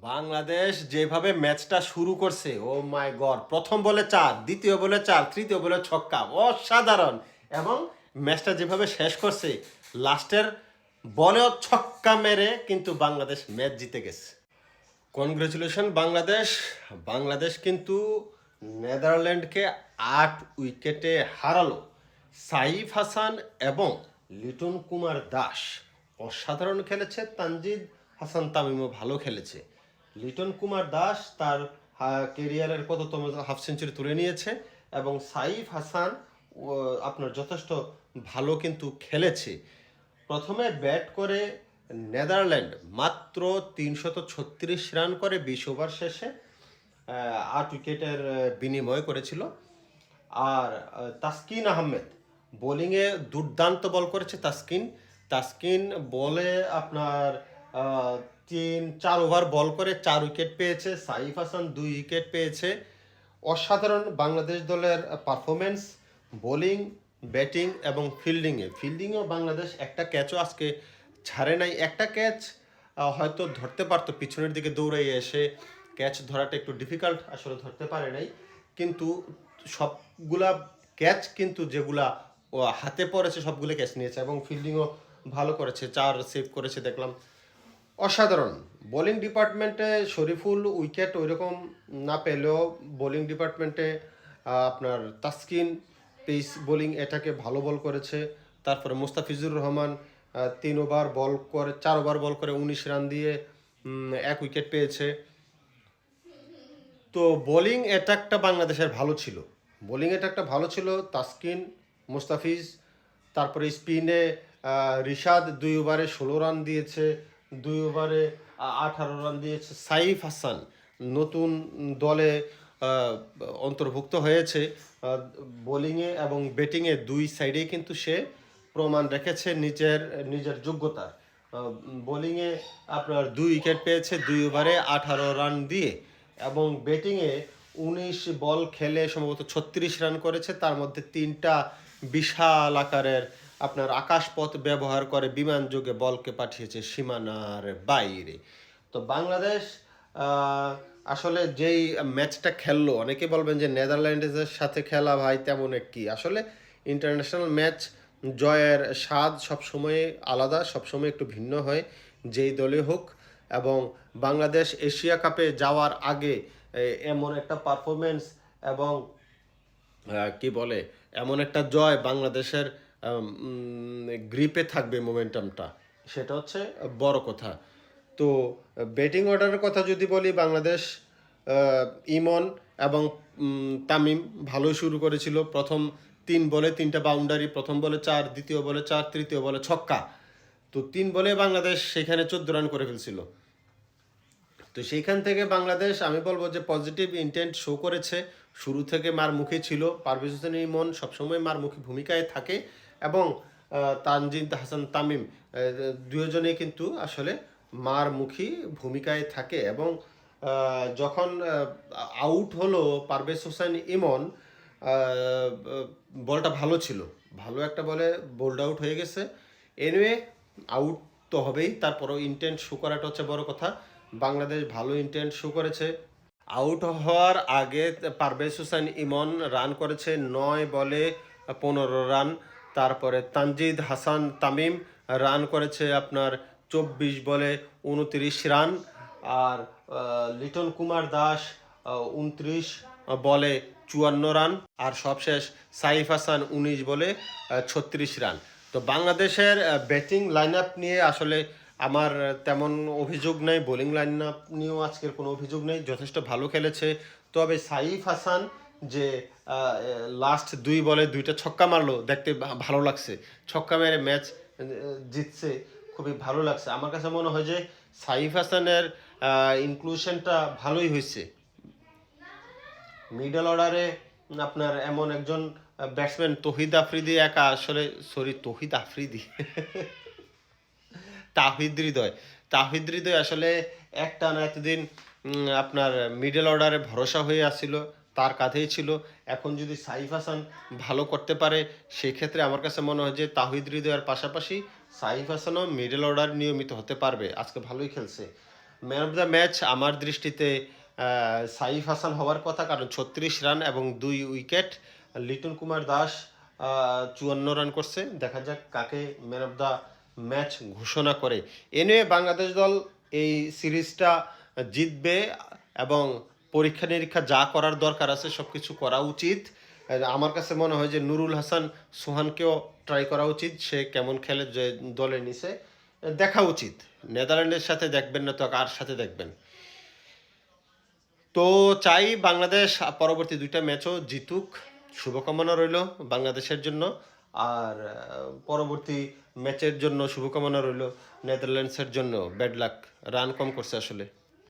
বাংলাদেশ যেভাবে ম্যাচটা শুরু করছে, ও মাই গড, প্রথম বলে চার, দ্বিতীয় বলে চার, তৃতীয় বলে ছক্কা, অসাধারণ। এবং ম্যাচটা যেভাবে শেষ করছে, লাস্টের বলেও ছক্কা মেরে কিন্তু বাংলাদেশ ম্যাচ জিতে গেছে। কনগ্রেচুলেশন বাংলাদেশ। বাংলাদেশ কিন্তু নেদারল্যান্ডকে আট উইকেটে হারালো। সাইফ হাসান এবং লিটন কুমার দাস অসাধারণ খেলেছে, তানজিদ হাসান তামিমও ভালো খেলেছে। লিটন কুমার দাস তার কেরিয়ারের কততম হাফ সেঞ্চুরি তুলে নিয়েছে এবং সাইফ হাসান আপনার যথেষ্ট ভালো কিন্তু খেলেছে। প্রথমে ব্যাট করে নেদারল্যান্ড, মাত্র তিনশত ছত্রিশ রান করে বিশ ওভার শেষে আট উইকেটের বিনিময় করেছিল। আর তাসকিন আহমেদ বোলিংয়ে দুর্দান্ত বল করেছে তাসকিন। তাসকিন বলে আপনার তিন, চার ওভার বল করে চার উইকেট পেয়েছে। সাইফ হাসান দুই উইকেট পেয়েছে। অসাধারণ বাংলাদেশ দলের পারফরমেন্স বোলিং, ব্যাটিং এবং ফিল্ডিংয়ে। ফিল্ডিংয়েও বাংলাদেশ একটা ক্যাচও আজকে ছাড়ে নাই। একটা ক্যাচ হয়তো ধরতে পারতো, পিছনের দিকে দৌড়ে এসে ক্যাচ ধরাটা একটু ডিফিকাল্ট আসলে ধরতে পারে নাই। কিন্তু সবগুলা ক্যাচ কিন্তু যেগুলা হাতে পড়েছে, সবগুলো ক্যাচ নিয়েছে এবং ফিল্ডিংও ভালো করেছে। চার সেভ করেছে, দেখলাম অসাধারণ। বোলিং ডিপার্টমেন্টে শরীফুল উইকেট ওইরকম না পেলেও বোলিং ডিপার্টমেন্টে আপনার তাসকিন পেস বোলিং এটাকে ভালো বল করেছে। তারপরে মুস্তাফিজুর রহমান তিন ওভার বল করে, চার ওভার বল করে উনিশ রান দিয়ে এক উইকেট পেয়েছে। তো বোলিং অ্যাটাকটা বাংলাদেশের ভালো ছিল। বোলিং অ্যাটাকটা ভালো ছিল, তাসকিন, মুস্তাফিজ, তারপরে স্পিনে রিশাদ দুই ওভারে ষোলো রান দিয়েছে। দুই ওভারে আঠারো রান দিয়েছে সাইফ হাসান। নতুন দলে অন্তর্ভুক্ত হয়েছে। বোলিংয়ে এবং ব্যাটিংয়ে দুই সাইডেই কিন্তু সে প্রমাণ রেখেছে নিজের নিজের যোগ্যতার বোলিংয়ে আপনার দুই উইকেট পেয়েছে, দুই ওভারে আঠারো রান দিয়ে এবং ব্যাটিংয়ে উনিশ বল খেলে সম্ভবত ছত্রিশ রান করেছে। তার মধ্যে তিনটা বিশাল আকারের আপনার আকাশপথ ব্যবহার করে বিমান যোগে বলকে পাঠিয়েছে সীমানার বাইরে। তো বাংলাদেশ আসলে যেই ম্যাচটা খেললো, অনেকে বলবেন যে নেদারল্যান্ডসের সাথে খেলা ভাই তেমন কি? আসলে ইন্টারন্যাশনাল ম্যাচ জয়ের স্বাদ সবসময় আলাদা, সবসময় একটু ভিন্ন হয়, যেই দলে হোক। এবং বাংলাদেশ এশিয়া কাপে যাওয়ার আগে এমন একটা পারফরমেন্স এবং কি বলে, এমন একটা জয় বাংলাদেশের গ্রিপে থাকবে মোমেন্টামটা সেটা হচ্ছে বড় কথা। তো ব্যাটিং অর্ডারের কথা যদি বলি বাংলাদেশ ইমন এবং তামিম ভালোই শুরু করেছিল। প্রথম তিন বলে তিনটা বাউন্ডারি প্রথম বলে চার দ্বিতীয় বলে চার তৃতীয় বলে ছক্কা। তো তিন বলে বাংলাদেশ সেখানে চোদ্দ রান করে ফেলছিল। তো সেইখান থেকে বাংলাদেশ আমি বলব যে পজিটিভ ইন্টেন্ট শো করেছে। শুরু থেকে মার মুখে ছিল। পারভেজ হোসেন ইমন সবসময় মার মুখে ভূমিকায় থাকে। এবং তানজিদ হাসান তামিম দুজনেই কিন্তু আসলে মার মুখী ভূমিকায় থাকে এবং যখন আউট হলো পারভেজ হোসেন ইমন বলটা ভালো ছিল। ভালো একটা বলে বোল্ড আউট হয়ে গেছে। এনিওয়ে আউট তো হবেই। তারপরও ইন্টেন্ট শো করাটা হচ্ছে বড় কথা। বাংলাদেশ ভালো ইন্টেন্ট শো করেছে। আউট হওয়ার আগে পারভেজ হোসেন ইমন রান করেছে নয় বলে পনেরো রান তারপরে তানজিদ হাসান তামিম রান করেছে আপনার চব্বিশ বলে উনত্রিশ রান। আর লিটন কুমার দাস উনত্রিশ বলে চুয়ান্ন রান। আর সবশেষ সাইফ হাসান উনিশ বলে ছত্রিশ রান। তো বাংলাদেশের ব্যাটিং লাইন আপ নিয়ে আসলে আমার তেমন অভিযোগ নেই। বোলিং লাইন আপ নিয়েও আজকের কোনো অভিযোগ নেই। যথেষ্ট ভালো খেলেছে। তবে সাইফ হাসান যে লাস্ট দুই বলে দুইটা ছক্কা মারলো, দেখতে ভালো লাগছে। ছক্কা মেরে ম্যাচ জিতছে, খুবই ভালো লাগছে। আমার কাছে মনে হয় যে, সাইফ হাসানের ইনক্লুশনটা ভালোই হয়েছে। মিডল অর্ডারে আপনার এমন একজন ব্যাটসম্যান তহিদ আফ্রিদি একা, আসলে সরি তহিদ আফ্রিদি। তাহিদ হৃদয়। তাহিদ হৃদয় আসলে একটা না এতদিন আপনার মিডল অর্ডারে ভরসা হয়ে আসছিল। তার কাঁধেই ছিল। এখন যদি সাইফ হাসান ভালো করতে পারে, সেক্ষেত্রে আমার কাছে মনে হয় যে তাহিদ হৃদয়ের পাশাপাশি সাইফ হাসানও মিডল অর্ডার নিয়মিত হতে পারবে। আজকে ভালোই খেলছে। ম্যান অফ দ্য ম্যাচ আমার দৃষ্টিতে সাইফ হাসান হওয়ার কথা, কারণ ছত্রিশ রান এবং দুই উইকেট লিটন কুমার দাস চুয়ান্ন রান করছে। দেখা যাক কাকে ম্যান অফ দ্য ম্যাচ ঘোষণা করে। এ নিয়ে বাংলাদেশ দল এই সিরিজটা জিতবে এবং পরীক্ষা নিরীক্ষা যা করার দরকার আছে সব কিছু করা উচিত। আমার কাছে মনে হয় যে নুরুল হাসান সোহানকেও ট্রাই করা উচিত। সে কেমন খেলে, যে দলে নিছে, দেখা উচিত। নেদারল্যান্ডের সাথে দেখবেন না তো কার সাথে দেখবেন? তো চাই বাংলাদেশ পরবর্তী দুইটা ম্যাচও জিতুক। শুভকামনা রইল বাংলাদেশের জন্য। আর পরবর্তী ম্যাচের জন্য শুভকামনা রইল নেদারল্যান্ডসের জন্য। ব্যাড লাক রান কম করছে আসলে।